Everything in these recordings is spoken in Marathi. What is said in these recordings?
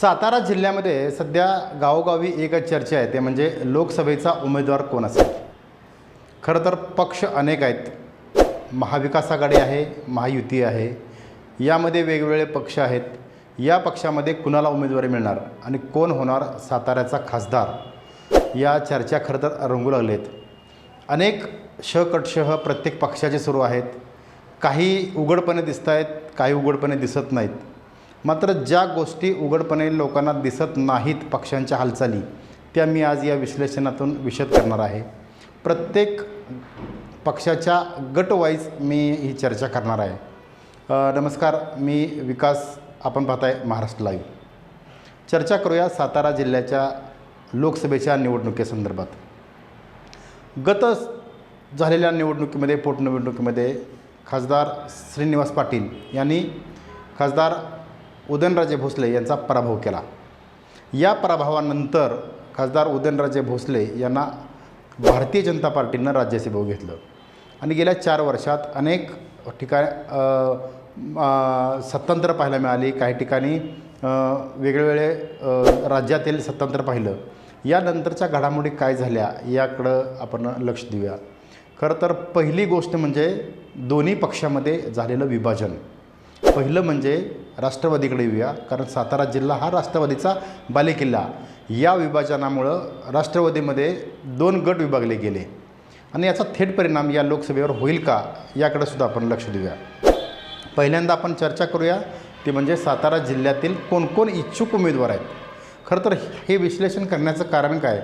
सातारा जिल्ह्यामध्ये सध्या गावोगावी एकच चर्चा आहे ते म्हणजे लोकसभेचा उमेदवार कोण असेल? खरं तर पक्ष अनेक आहेत. महाविकास आघाडी आहे महायुती आहे. यामध्ये वेगवेगळे पक्ष आहेत. या पक्षामध्ये कुणाला उमेदवारी मिळणार आणि कोण होणार साताऱ्याचा खासदार? या चर्चा खरं तर रंगू लागलेत. अनेक शकटशह प्रत्येक पक्षाचे सुरू आहेत. काही उघडपणे दिसत आहेत काही उघडपणे दिसत नाहीत. मात्र ज्या गोष्टी उघडपणे लोकांना दिसत नाहीत पक्षांच्या हालचाली त्या मी आज या विश्लेषणातून विशद करणार आहे. प्रत्येक पक्षाच्या गटवाईज मी ही चर्चा करणार आहे. नमस्कार मी विकास आपण पाहताय महाराष्ट्र लाईव्ह चर्चा करूया सातारा जिल्ह्याच्या लोकसभेच्या निवडणुकीसंदर्भात. गत झालेल्या निवडणुकीमध्ये पोटनिवडणुकीमध्ये खासदार श्रीनिवास पाटील यांनी खासदार उदयनराजे भोसले यांचा पराभव केला. या पराभवानंतर खासदार उदयनराजे भोसले यांना भारतीय जनता पार्टीनं राज्यसेभव घेतलं. आणि गेल्या चार वर्षात अनेक ठिकाणी सत्तांतर पाहायला मिळाली. काही ठिकाणी वेगळेवेगळे वेगवेगळे राज्यातील सत्तांतर पाहिलं. यानंतरच्या घडामोडी काय झाल्या याकडं आपण लक्ष देऊया. खरं तर पहिली गोष्ट म्हणजे दोन्ही पक्षामध्ये झालेलं विभाजन. पहिलं म्हणजे राष्ट्रवादीकडे येऊया. कारण सातारा जिल्हा हा राष्ट्रवादीचा बालेकिल्ला. या विभाजनामुळं राष्ट्रवादीमध्ये दोन गट विभागले गेले. आणि याचा थेट परिणाम या लोकसभेवर होईल का याकडे सुद्धा आपण लक्ष देऊया. पहिल्यांदा आपण चर्चा करूया ती म्हणजे सातारा जिल्ह्यातील कोण कोण इच्छुक उमेदवार आहेत. खरं तर हे विश्लेषण करण्याचं कारण काय?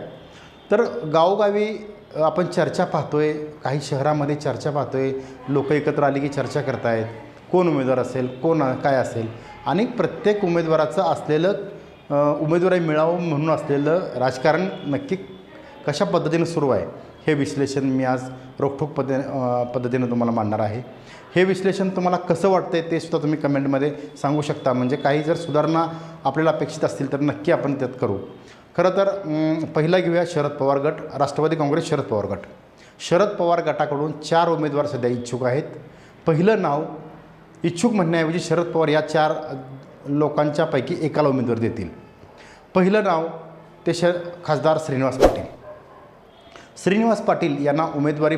तर गावोगावी आपण चर्चा पाहतो आहे काही शहरामध्ये चर्चा पाहतो आहे लोक एकत्र आली की चर्चा करतायत. कोण उमेदवार असेल कोण काय असेल. आणि प्रत्येक उमेदवाराचं असलेलं उमेदवारी मिळावं म्हणून असलेलं राजकारण नक्की कशा पद्धतीनं सुरू आहे हे विश्लेषण मी आज रोखठोक पद्ध पद्धतीनं तुम्हाला मांडणार आहे. हे विश्लेषण तुम्हाला कसं वाटतंय ते सुद्धा तुम्ही कमेंटमध्ये सांगू शकता. म्हणजे काही जर सुधारणा आपल्याला अपेक्षित असतील तर नक्की आपण त्यात करू. खरं तर पहिला घेऊया शरद पवार गट राष्ट्रवादी काँग्रेस शरद पवार गट. शरद पवार गटाकडून चार उमेदवार सध्या इच्छुक आहेत. पहिलं नाव इच्छुक म्हणण्याऐवजी शरद पवार या चार लोकांच्यापैकी एकाला उमेदवार देतील. पहिलं नाव ते श खासदार श्रीनिवास पाटील. श्रीनिवास पाटील यांना उमेदवारी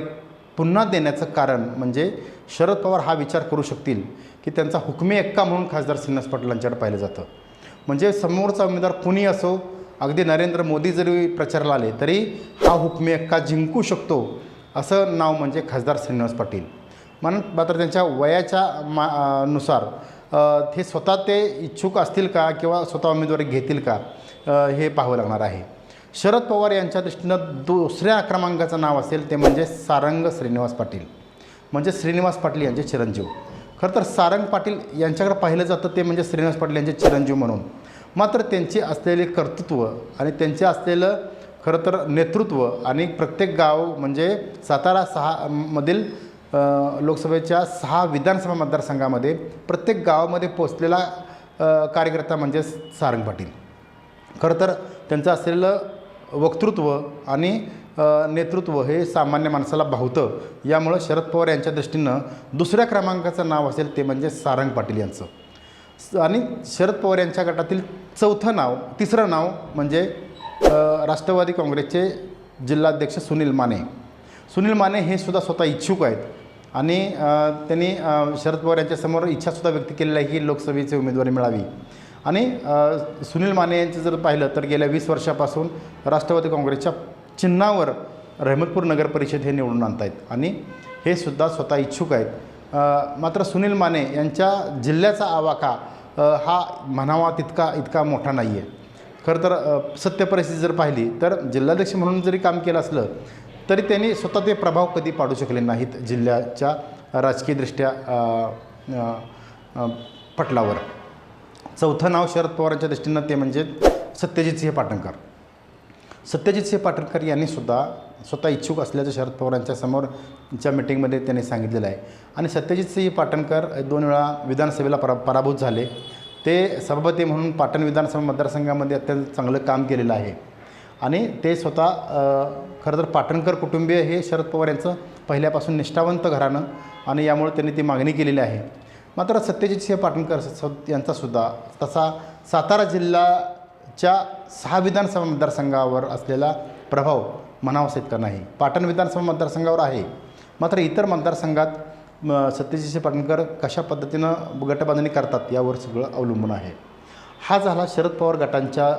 पुन्हा देण्याचं कारण म्हणजे शरद पवार हा विचार करू शकतील की त्यांचा हुकमी एक्का म्हणून खासदार श्रीनिवास पाटील यांच्याकडे पाहिलं जातं. म्हणजे समोरचा उमेदवार कुणी असो अगदी नरेंद्र मोदी जरी प्रचाराला आले तरी हा हुकमी एक्का जिंकू शकतो असं नाव म्हणजे खासदार श्रीनिवास पाटील. म्हणून मात्र त्यांच्या वयाच्या मा नुसार हे ते स्वतः ते इच्छुक असतील का किंवा स्वतः उमेदवारी घेतील का हे पाहावं लागणार आहे. शरद पवार यांच्या दृष्टीनं दुसऱ्या क्रमांकाचं नाव असेल ते म्हणजे सारंग श्रीनिवास पाटील. म्हणजे श्रीनिवास पाटील यांचे चिरंजीव. खरं तर सारंग पाटील यांच्याकडे पाहिलं जातं ते म्हणजे श्रीनिवास पाटील यांचे चिरंजीव म्हणून. मात्र त्यांचे असलेले कर्तृत्व आणि त्यांचे असलेलं खरं तर नेतृत्व आणि प्रत्येक गाव म्हणजे सातारा सहा मधील लोकसभेच्या सहा विधानसभा मतदारसंघामध्ये प्रत्येक गावामध्ये पोचलेला कार्यकर्ता म्हणजे सारंग पाटील. खरं तर त्यांचं असलेलं वक्तृत्व आणि नेतृत्व हे सामान्य माणसाला भावतं. यामुळं शरद पवार यांच्या दृष्टीनं दुसऱ्या क्रमांकाचं नाव असेल ते म्हणजे सारंग पाटील यांचं. स- आणि शरद पवार यांच्या गटातील चौथं नाव तिसरं नाव म्हणजे राष्ट्रवादी काँग्रेसचे जिल्हाध्यक्ष सुनील माने. सुनील माने हे सुद्धा स्वतः इच्छुक आहेत. आणि त्यांनी शरद पवार यांच्यासमोर इच्छासुद्धा व्यक्त केलेली आहे की लोकसभेची उमेदवारी मिळावी. आणि सुनील माने यांचं जर पाहिलं तर गेल्या वीस वर्षापासून राष्ट्रवादी काँग्रेसच्या चिन्हावर रहमतपूर नगर परिषद हे निवडून आणत आहेत आणि हे सुद्धा स्वतः इच्छुक आहेत. मात्र सुनील माने यांच्या जिल्ह्याचा आवाका हा म्हणावा तितका इतका मोठा नाही आहे खरं तर सत्य परिस्थिती जर पाहिली तर जिल्हाध्यक्ष म्हणून जरी काम केलं असलं तरी त्यांनी स्वतः ते प्रभाव कधी पाडू शकले नाहीत जिल्ह्याच्या राजकीयदृष्ट्या पटलावर. चौथं नाव शरद पवारांच्या दृष्टीनं ते म्हणजे सत्यजित सिंह पाटणकर. सत्यजित सिंह पाटणकर यांनी सुद्धा स्वतः इच्छुक असल्याचं शरद पवारांच्या समोरच्या मिटिंगमध्ये त्यांनी सांगितलेलं आहे. आणि सत्यजित सिंह पाटणकर दोन वेळा विधानसभेला परा पराभूत झाले. ते सभापती म्हणून पाटण विधानसभा मतदारसंघामध्ये अत्यंत चांगलं काम केलेलं आहे. आणि ते स्वतः खरं तर पाटणकर कुटुंबीय हे शरद पवार यांचं पहिल्यापासून निष्ठावंत घराणं आणि यामुळे त्यांनी ती मागणी केलेली आहे. मात्र सत्यजित सिंह पाटणकर स- यांचासुद्धा तसा सातारा जिल्ह्याच्या सहा विधानसभा मतदारसंघावर असलेला प्रभाव म्हणावासा इतका नाही? पाटण विधानसभा मतदारसंघावर आहे. मात्र इतर मतदारसंघात सत्यजित सिंह पाटणकर कशा पद्धतीनं गटबांधणी करतात यावर सगळं अवलंबून आहे. हा झाला शरद पवार गटांच्या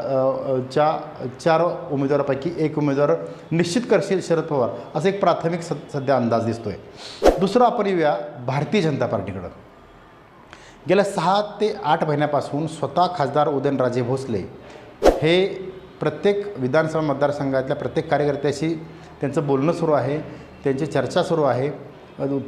च्या चार उमेदवारापैकी एक उमेदवार निश्चित करशील शरद पवार असा एक प्राथमिक स सध्या अंदाज दिसतो आहे दुसरं आपण येऊया भारतीय जनता पार्टीकडं. गेल्या सहा ते आठ महिन्यापासून स्वतः खासदार उदयनराजे भोसले हे प्रत्येक विधानसभा मतदारसंघातल्या प्रत्येक कार्यकर्त्याशी त्यांचं बोलणं सुरू आहे त्यांची चर्चा सुरू आहे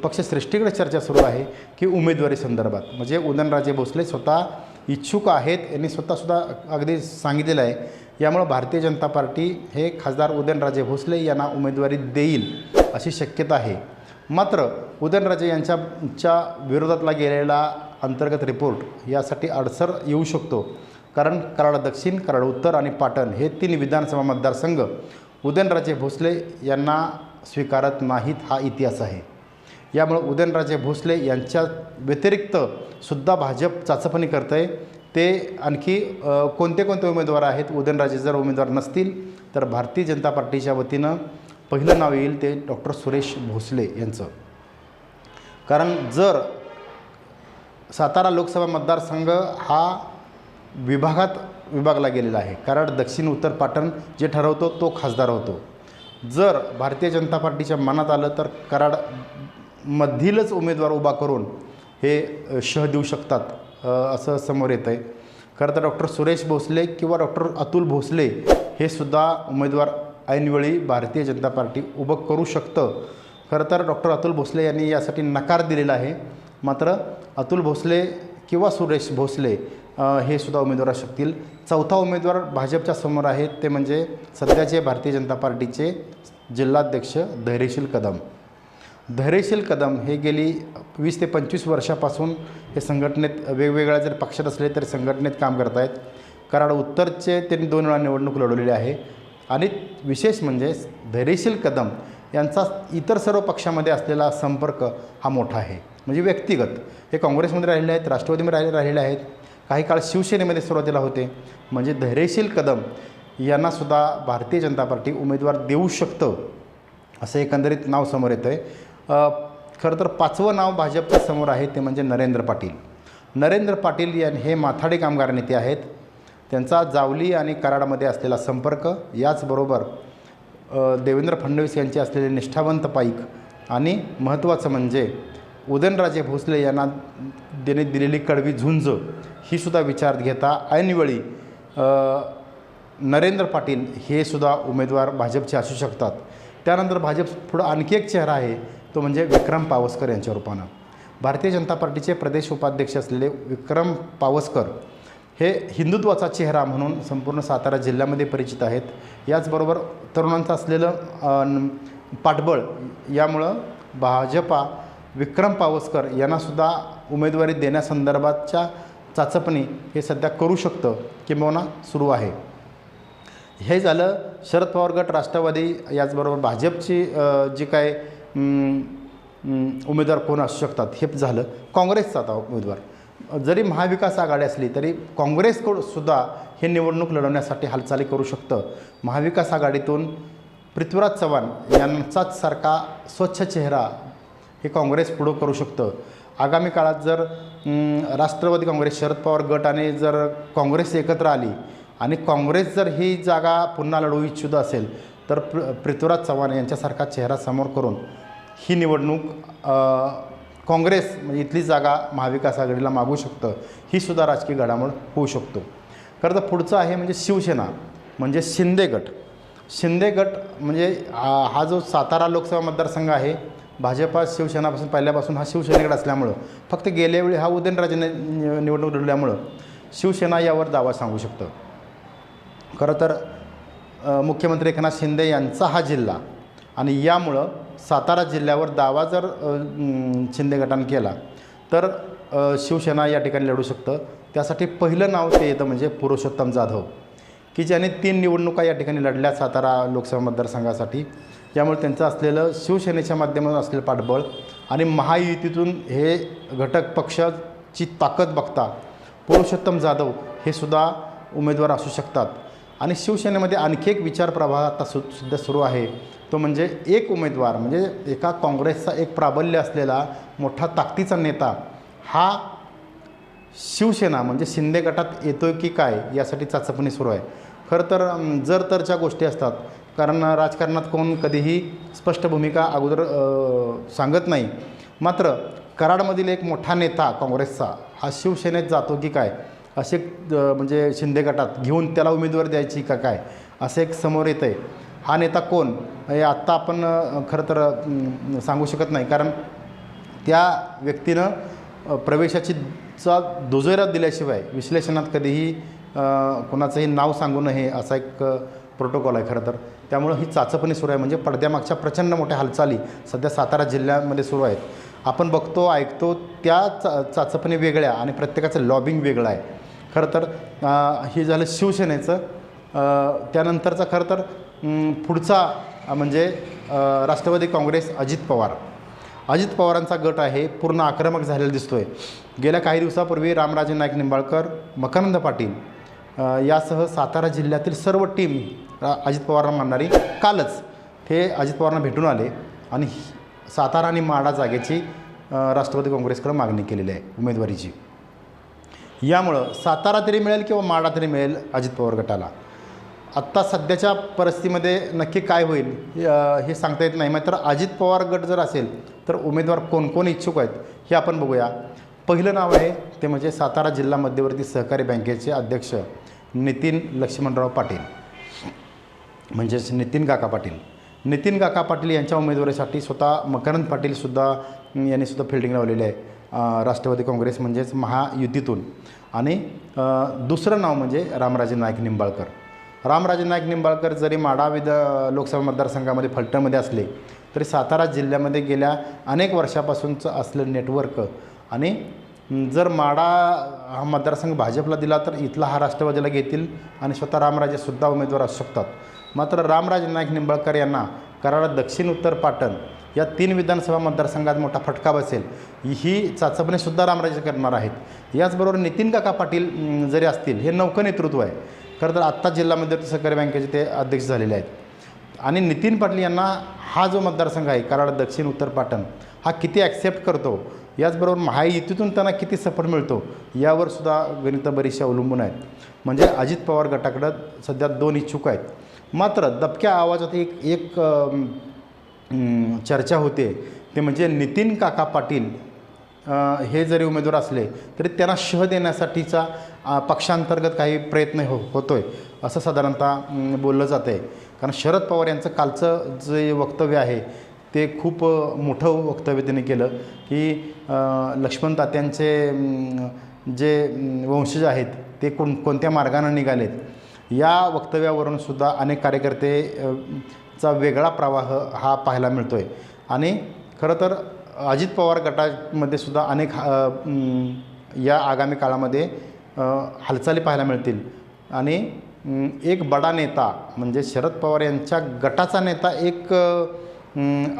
पक्षश्रेष्ठीकडे चर्चा सुरू आहे की उमेदवारी संदर्भात. म्हणजे उदयनराजे भोसले स्वतः इच्छुक आहेत यांनी स्वतःसुद्धा अगदी सांगितलेलं आहे. यामुळं भारतीय जनता पार्टी हे खासदार उदयनराजे भोसले यांना उमेदवारी देईल अशी शक्यता आहे. मात्र उदयनराजे यांच्याच्या विरोधातला गेलेला अंतर्गत रिपोर्ट यासाठी अडसर येऊ शकतो. कारण कराड दक्षिण कराड उत्तर आणि पाटण हे तीन विधानसभा मतदारसंघ उदयनराजे भोसले यांना स्वीकारत नाहीत हा इतिहास आहे. यामुळं उदयनराजे भोसले यांच्या व्यतिरिक्त सुद्धा भाजप चाचपणी करतं आहे ते आणखी कोणते कोणते उमेदवार आहेत उदयनराजे जर उमेदवार नसतील तर भारतीय जनता पार्टीच्या वतीनं पहिलं नाव येईल ते डॉक्टर सुरेश भोसले यांचं. कारण जर सातारा लोकसभा मतदारसंघ हा विभागात विभागला गेलेला आहे. कराड दक्षिण उत्तर पाटण जे ठरवतो तो खासदार होतो. जर भारतीय जनता पार्टीच्या मनात आलं तर कराड मधीलच उमेदवार उभा करून हे शह देऊ शकतात असं समोर येतं आहे खरं तर डॉक्टर सुरेश भोसले किंवा डॉक्टर अतुल भोसले हे सुद्धा उमेदवार ऐनवेळी भारतीय जनता पार्टी उभं करू शकतं. खरं तर डॉक्टर अतुल भोसले यांनी यासाठी नकार दिलेला आहे. मात्र अतुल भोसले किंवा सुरेश भोसले हे सुद्धा उमेदवार असू शकतील. चौथा उमेदवार भाजपच्या समोर आहेत ते म्हणजे सध्याचे भारतीय जनता पार्टीचे जिल्हाध्यक्ष धैर्यशील कदम. धैर्यशील कदम हे गेली वीस ते पंचवीस वर्षापासून हे संघटनेत वेगवेगळ्या जर पक्षात असले तरी संघटनेत काम करत आहेत. कराड उत्तरचे त्यांनी दोन वेळा निवडणूक लढवलेली आहे. आणि विशेष म्हणजे धैर्यशील कदम यांचा इतर सर्व पक्षामध्ये असलेला संपर्क हा मोठा आहे. म्हणजे व्यक्तिगत. हे काँग्रेसमध्ये राहिलेले आहेत राष्ट्रवादीमध्ये राहिले राहिलेले आहेत. काही काळ शिवसेनेमध्ये सुरुवातीला होते. म्हणजे धैर्यशील कदम यांनासुद्धा भारतीय जनता पार्टी उमेदवार देऊ शकतं असं एकंदरीत नाव समोर येतं आहे खरं तर पाचवं नाव भाजपच्या समोर आहे ते म्हणजे नरेंद्र पाटील. नरेंद्र पाटील यांनी हे माथाडी कामगार नेते आहेत. त्यांचा जावली आणि कराडमध्ये असलेला संपर्क याचबरोबर देवेंद्र फडणवीस यांचे असलेले निष्ठावंत पाईक आणि महत्त्वाचं म्हणजे उदयनराजे भोसले यांना देणे दिलेली कडवी झुंज ही सुद्धा विचारात घेता ऐनवेळी नरेंद्र पाटील हे सुद्धा उमेदवार भाजपचे असू शकतात. त्यानंतर भाजप पुढं आणखी एक चेहरा आहे तो म्हणजे विक्रम पावसकर यांच्या रूपानं. भारतीय जनता पार्टीचे प्रदेश उपाध्यक्ष असलेले विक्रम पावसकर हे हिंदुत्वाचा चेहरा म्हणून संपूर्ण सातारा जिल्ह्यामध्ये परिचित आहेत. याचबरोबर तरुणांचं असलेलं पाठबळ यामुळं भाजपा विक्रम पावसकर यांनासुद्धा उमेदवारी देण्यासंदर्भातच्या चाचपणी हे सध्या करू शकतं किंबहुना सुरू आहे. हे झालं शरद पवार गट राष्ट्रवादी याचबरोबर भाजपची जी काय उमेदवार कोण असू शकतात? हे झालं. काँग्रेसचा आता उमेदवार. जरी महाविकास आघाडी असली तरी काँग्रेसकडसुद्धा हे निवडणूक लढवण्यासाठी हालचाली करू शकतं. महाविकास आघाडीतून पृथ्वीराज चव्हाण यांचाच सारखा स्वच्छ चेहरा हे काँग्रेस पुढं करू शकतं. आगामी काळात जर राष्ट्रवादी काँग्रेस शरद पवार गट आणि जर काँग्रेस एकत्र आली आणि काँग्रेस जर ही जागा पुन्हा लढवू इच्छित असेल तर पृ पृथ्वीराज चव्हाण यांच्यासारखा चेहरा समोर करून ही निवडणूक काँग्रेस म्हणजे इथली जागा महाविकास आघाडीला मागू शकतं ही सुद्धा राजकीय घडामोड होऊ शकतो. खरं तर पुढचं आहे म्हणजे शिवसेना म्हणजे शिंदे गट. शिंदे गट म्हणजे हा जो सातारा लोकसभा मतदारसंघ आहे भाजपा शिवसेनापासून पहिल्यापासून हा शिवसेनेकडे असल्यामुळं फक्त गेल्या वेळी हा उदयनराजेने नि- निवडणूक लढल्यामुळं शिवसेना यावर दावा सांगू शकतं. खरं तर मुख्यमंत्री एकनाथ शिंदे यांचा हा जिल्हा. आणि यामुळं सातारा जिल्ह्यावर दावा जर शिंदे गटानं केला तर शिवसेना या ठिकाणी लढू शकतं. त्यासाठी पहिलं नाव ते येतं म्हणजे पुरुषोत्तम जाधव. की ज्याने तीन निवडणुका या ठिकाणी लढल्या सातारा लोकसभा मतदारसंघासाठी. त्यामुळे त्यांचं असलेलं शिवसेनेच्या माध्यमातून असलेलं पाठबळ आणि महायुतीतून हे घटक पक्षाची ताकद बघता पुरुषोत्तम जाधव हे सुद्धा उमेदवार असू शकतात. आणि शिवसेनेमध्ये आणखी एक विचार प्रवाह आता सु सुद्धा सुरू आहे. तो म्हणजे एक उमेदवार म्हणजे एका काँग्रेसचा एक प्राबल्य असलेला मोठा ताकदीचा नेता हा शिवसेना म्हणजे शिंदे गटात येतोय की काय यासाठी चाचपणी सुरू आहे. खरं तर जर तरच्या गोष्टी असतात कारण राजकारणात कोण कधीही स्पष्ट भूमिका अगोदर सांगत नाही. मात्र कराडमधील एक मोठा नेता काँग्रेसचा हा शिवसेनेत जातो की काय? असे म्हणजे शिंदे गटात घेऊन त्याला उमेदवार द्यायची का काय? असं एक समोर येतं आहे हा नेता कोण? हे आत्ता आपण खरं तर सांगू शकत नाही. कारण त्या व्यक्तीनं प्रवेशाची चा दुजोरा दिल्याशिवाय विश्लेषणात कधीही कोणाचंही नाव सांगू नये असा एक प्रोटोकॉल आहे खरं तर. त्यामुळं ही चाचपणी सुरू आहे. म्हणजे पडद्यामागच्या प्रचंड मोठ्या हालचाली सध्या सातारा जिल्ह्यामध्ये सुरू आहेत. आपण बघतो ऐकतो त्या चा चाचपणी वेगळ्या आणि प्रत्येकाचं लॉबिंग वेगळं आहे. खरं तर हे झालं शिवसेनेचं. त्यानंतरचा खरं तर पुढचा म्हणजे राष्ट्रवादी काँग्रेस अजित पवार. अजित पवारांचा गट आहे पूर्ण आक्रमक झालेला दिसतो आहे गेल्या काही दिवसापूर्वी रामराजे नाईक निंबाळकर मकरंद पाटील यासह सातारा जिल्ह्यातील सर्व टीम अजित पवारांना मानणारी कालच हे अजित पवारांना भेटून आले आणि सातारा आणि माडा जागेची राष्ट्रवादी काँग्रेसकडे मागणी केलेली आहे उमेदवारीची. यामुळं सातारा तरी मिळेल किंवा माडा तरी मिळेल अजित पवार गटाला. आत्ता सध्याच्या परिस्थितीमध्ये नक्की काय होईल हे, सांगता येत नाही. मात्र अजित पवार गट जर असेल तर उमेदवार कोण कोण इच्छुक आहेत हे आपण बघूया. पहिलं नाव आहे ते म्हणजे सातारा जिल्हा मध्यवर्ती सहकारी बँकेचे अध्यक्ष नितीन लक्ष्मणराव पाटील. म्हणजेच नितीन काका पाटील. नितीन काका पाटील यांच्या उमेदवारीसाठी स्वतः मकरंद पाटीलसुद्धा यांनीसुद्धा फिल्डिंग लावलेली आहे. राष्ट्रवादी काँग्रेस म्हणजेच महायुतीतून. आणि दुसरं नाव म्हणजे रामराजे नाईक निंबाळकर. रामराजे नाईक निंबाळकर जरी माडा विध लोकसभा मतदारसंघामध्ये फलटणमध्ये असले तरी सातारा जिल्ह्यामध्ये गेल्या अनेक वर्षापासूनचं असलं नेटवर्क आणि जर माडा हा मतदारसंघ भाजपला दिला तर इथला हा राष्ट्रवादीला घेतील आणि स्वतः रामराजेसुद्धा उमेदवार असू शकतात. मात्र रामराजे नाईक निंबाळकर यांना कराड दक्षिण उत्तर पाटण या तीन विधानसभा मतदारसंघात मोठा फटका बसेल. ही चाचपणीसुद्धा रामराजे करणार आहेत. याचबरोबर नितीन काका पाटील जरी असतील हे नौकं नेतृत्व आहे. खरं तर आत्ता जिल्ह्यामध्ये सहकारी बँकेचे ते अध्यक्ष झालेले आहेत. आणि नितीन पाटील यांना हा जो मतदारसंघ आहे कराड दक्षिण उत्तर पाटण हा किती ॲक्सेप्ट करतो? याचबरोबर महायुतीतून त्यांना किती सपोर्ट मिळतो? यावर सुद्धा गणितं बरीचशी अवलंबून आहेत. म्हणजे अजित पवार गटाकडं सध्या दोन इच्छुक आहेत. मात्र दबक्या आवाजात एक एक चर्चा होते. ते म्हणजे नितीन काका पाटील हे जरी उमेदवार असले तरी त्यांना शह देण्यासाठीचा पक्षांतर्गत काही प्रयत्न हो होतो आहे असं साधारणतः बोललं जातं आहे कारण शरद पवार यांचं कालचं जे वक्तव्य आहे ते खूप मोठं वक्तव्य त्यांनी केलं की लक्ष्मण तात्यांचे जे वंशज आहेत ते कोण कोणत्या मार्गाने निघालेत? या वक्तव्यावरून सुद्धा अनेक कार्यकर्ते चा वेगळा प्रवाह हा पाहायला मिळतो आहे आणि खरं तर अजित पवार गटामध्ये सुद्धा अनेक या आगामी काळामध्ये हालचाली पाहायला मिळतील. आणि एक बडा नेता म्हणजे शरद पवार यांच्या गटाचा नेता एक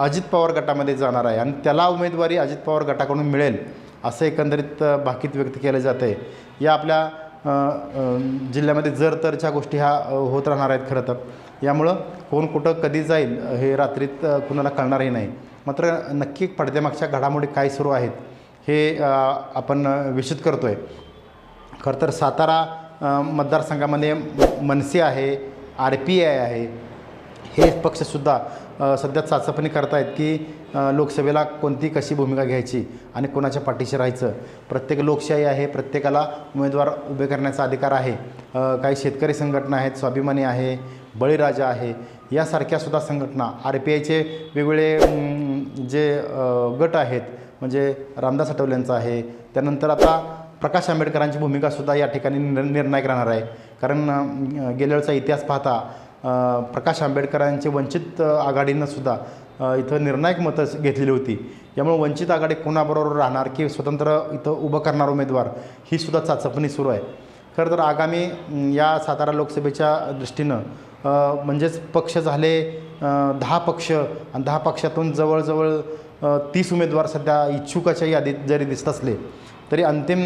अजित पवार गटामध्ये जाणार आहे. आणि त्याला उमेदवारी अजित पवार गटाकडून मिळेल असं एकंदरीत भाकीत व्यक्त केलं जातं आहे या आपल्या जिल्ह्यामध्ये जर तरच्या गोष्टी ह्या होत राहणार आहेत खरं तर. यामुळं कोण कुठं कधी जाईल हे रात्रीत कुणाला कळणारही नाही. मात्र नक्की पडद्यामागच्या घडामोडी काय सुरू आहेत हे आपण विषित करतो आहे खरं तर सातारा मतदारसंघामध्ये मनसे आहे आर पी आय आहे हे पक्षसुद्धा सध्या चाचपणी करतायत की लोकसभेला कोणती कशी भूमिका घ्यायची आणि कोणाच्या पाठीशी राहायचं. प्रत्येक लोकशाही आहे प्रत्येकाला उमेदवार उभे करण्याचा अधिकार आहे. काही शेतकरी संघटना आहेत स्वाभिमानी आहे बळीराजा आहे यासारख्या सुद्धा संघटना आर पी आयचे वेगवेगळे जे गट आहेत म्हणजे रामदास आठवल्यांचा आहे. त्यानंतर आता प्रकाश आंबेडकरांची भूमिकासुद्धा या ठिकाणी निर्णायक राहणार आहे. कारण अ, गेल्या वेळचा इतिहास पाहता प्रकाश आंबेडकरांचे वंचित आघाडीनंसुद्धा आघाडीनं सुद्धा इथं निर्णायक मतं घेतलेली होती. यामुळे वंचित आघाडी कोणाबरोबर राहणार की स्वतंत्र इथं उभं करणार उमेदवार ही सुद्धा चाचपणी सुरू आहे. खरं तर आगामी या सातारा लोकसभेच्या दृष्टीनं म्हणजेच पक्ष झाले दहा पक्ष आणि दहा पक्षातून जवळजवळ तीस उमेदवार सध्या इच्छुकाच्या यादीत जरी दिसत असले तरी अंतिम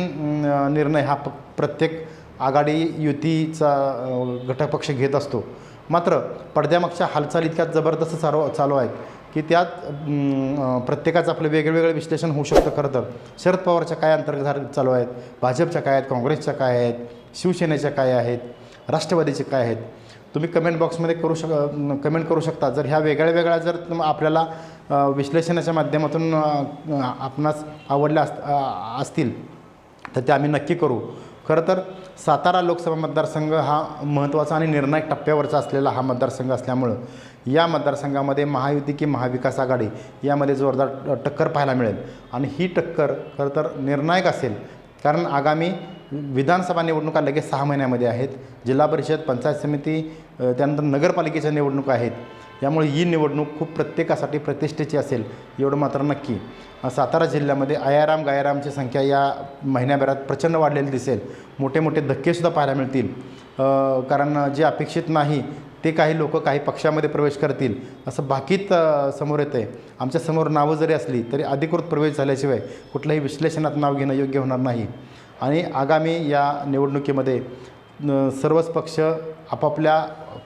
निर्णय हा प प्रत्येक आघाडी युतीचा अं, घटकपक्ष घेत असतो. मात्र पडद्यामागच्या हालचाली इतक्या जबरदस्त चालू चालू आहेत की त्यात प्रत्येकाचं आपलं वेगवेगळं विश्लेषण होऊ शकतं खरं तर. शरद पवारच्या काय अंतर्गत चालू आहेत? भाजपच्या काय आहेत? काँग्रेसच्या काय आहेत? शिवसेनेच्या काय आहेत? राष्ट्रवादीचे काय आहेत? तुम्ही कमेंट बॉक्समध्ये करू शक कमेंट करू शकता. जर ह्या वेगळ्या वेगळ्या जर आपल्याला विश्लेषणाच्या माध्यमातून आपणास आवडल्या अस असतील तर ते आम्ही नक्की करू. खरं तर सातारा लोकसभा मतदारसंघ हा महत्त्वाचा आणि निर्णायक टप्प्यावरचा असलेला हा मतदारसंघ असल्यामुळं या मतदारसंघामध्ये महायुती की महाविकास आघाडी यामध्ये जोरदार टक्कर पाहायला मिळेल. आणि ही टक्कर खरं तर निर्णायक असेल कारण आगामी विधानसभा निवडणुका लगेच सहा महिन्यामध्ये आहेत. जिल्हा परिषद पंचायत समिती त्यानंतर नगरपालिकेच्या निवडणुका आहेत. यामुळे ही निवडणूक खूप प्रत्येकासाठी प्रतिष्ठेची असेल एवढं मात्र नक्की. सातारा जिल्ह्यामध्ये आयाराम गायारामची संख्या या महिन्याभरात प्रचंड वाढलेली दिसेल. मोठे मोठे धक्केसुद्धा पाहायला मिळतील. कारण जे अपेक्षित नाही ते काही लोक काही पक्षामध्ये प्रवेश करतील असं बाकीत समोर येतं आहे आमच्यासमोर नावं जरी असली तरी अधिकृत प्रवेश झाल्याशिवाय कुठल्याही विश्लेषणात नाव घेणं योग्य होणार नाही. आणि आगामी या निवडणुकीमध्ये सर्वच पक्ष आपापल्या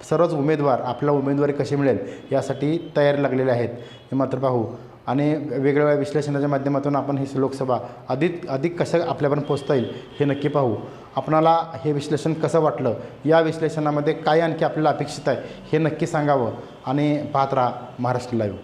सर्वच उमेदवार आपला उमेदवारी कशी मिळेल यासाठी तयारी लागलेले आहेत. हे मात्र पाहू. आणि वेगवेगळ्या विश्लेषणाच्या माध्यमातून आपण ही लोकसभा अधिक अधिक कसं आपल्यापर्यंत पोचता येईल हे नक्की पाहू. आपणाला हे विश्लेषण कसं वाटलं या विश्लेषणामध्ये काय आणखी आपल्याला अपेक्षित आहे हे नक्की सांगावं. आणि पाहत राहा महाराष्ट्र लाईव्ह